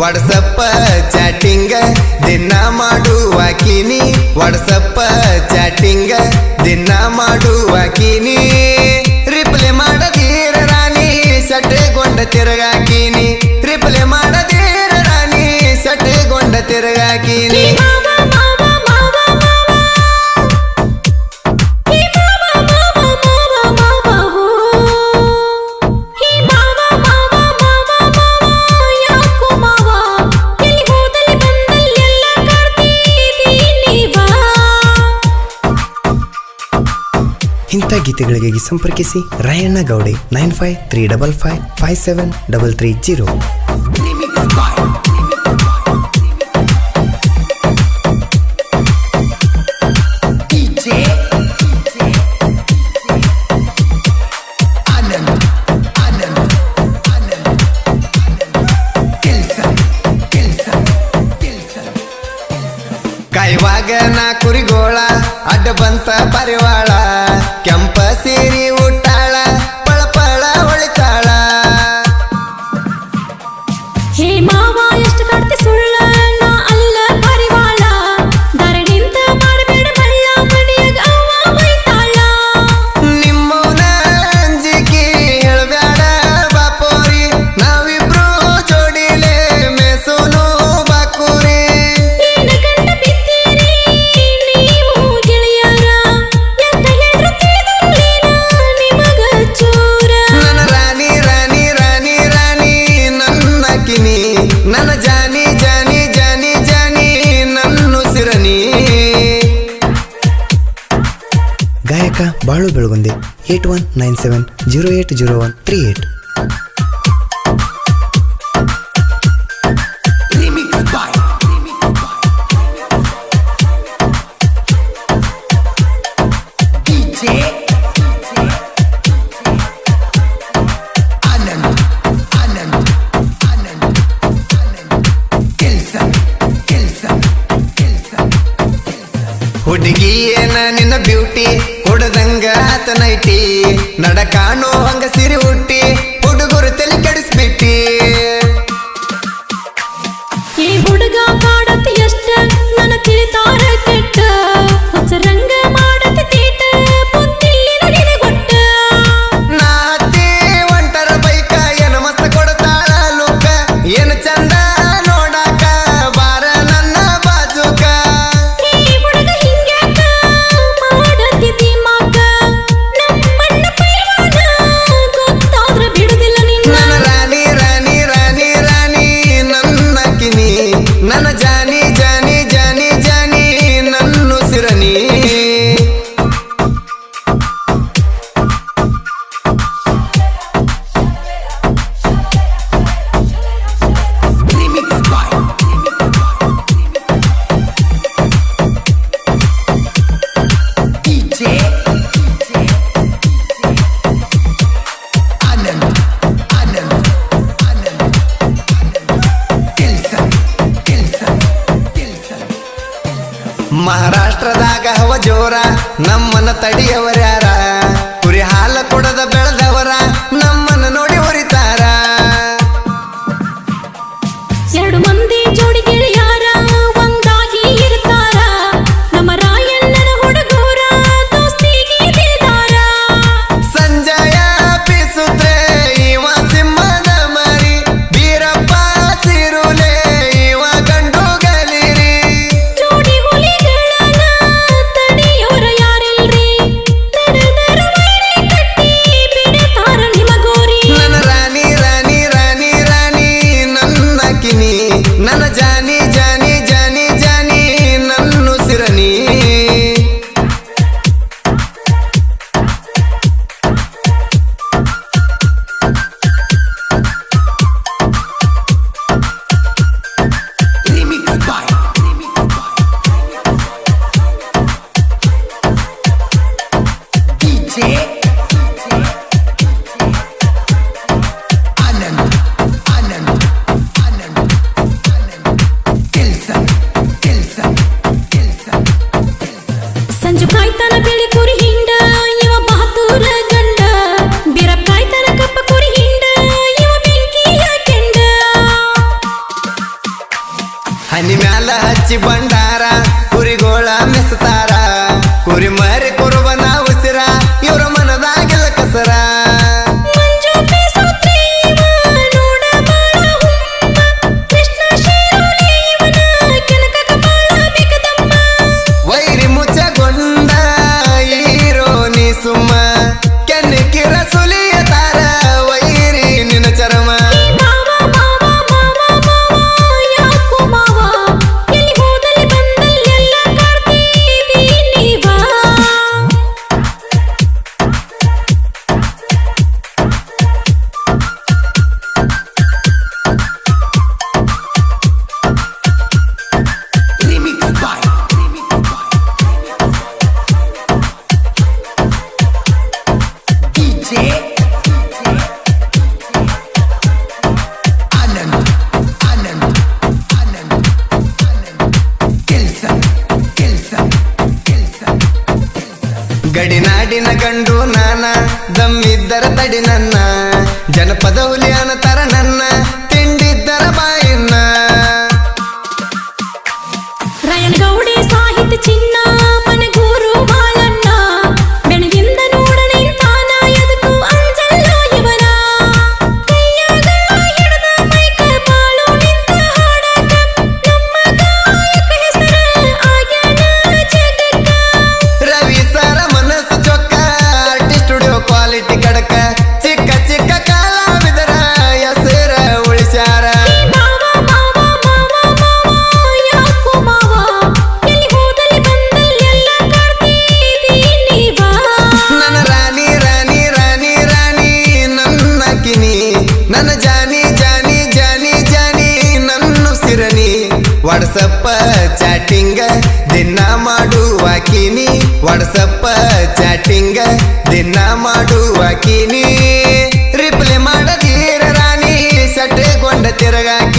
WhatsApp ಚಾಟಿಂಗ, ದಿನ ಮಾಡುವಾಕಿನಿ WhatsApp ಚಾಟಿಂಗ, ದಿನ ಮಾಡುವಾಕಿನಿ ರಿಪ್ಲೆ ಮಾಡದೀರ ರಾಣಿ, ಸಟ್ಟೆಗೊಂಡ ತಿರುಗಾಕಿನಿ ರಿಪ್ಲೆ ಮಾಡದೀರ ರಾಣಿ, ಸಟ್ಟೆಗೊಂಡ ತಿರುಗಾಕಿನಿ ಇಂಥ ಸಂಪರ್ಕಿಸಿ Rayanna Gowde nine five three double five five seven double three zero. ಕಾಯುವಾಗ ನಾ ಕುರಿಗೋಳ ಅಡ್ಡ ಬಂತ ಪರಿವಾಳ. ಗಾಯಕ Balu Belagunde eight one nine seven zero eight zero one three eight ಹುಡುಗಿ ಏನ ನಿನ್ನ ಬ್ಯೂಟಿ ಹೊಡೆದಂಗ ಆತನೈಟಿ ನಡಕಾಣೋ ಹಂಗ ಸಿರಿ ಹುಟ್ಟಿ ಹುಡುಗರು ತಲೆ ಕೆಡಿಸ್ಬಿಟ್ಟಿ. ಮಹಾರಾಷ್ಟ್ರದಾಗ ಹವ ಜೋರ ನಮ್ಮನ್ನ ತಡಿಯವರ ಬಂಡಾರ ಕುರಿಗೋಳ ಮೆಸ್ತಾರ ಕುರಿ ಮರಿ ಗಡಿನಾಡಿನ ಕಂಡು ನಾನ ದಮ್ಮಿದ್ದರ ತಡಿ ನನ್ನ ಜನಪದ ಹುಲಿ ಮಾಡುವಾಕಿನಿ ವಾಟ್ಸಪ್ಪ ಚಾಟಿಂಗ್ ದಿನ ಮಾಡುವಾಕಿನಿ ರಿಪ್ಲೈ ಮಾಡದೀರ ರಾಣಿ ಸಟ್ಟೆಗೊಂಡ ತಿರುಗಾಕಿ.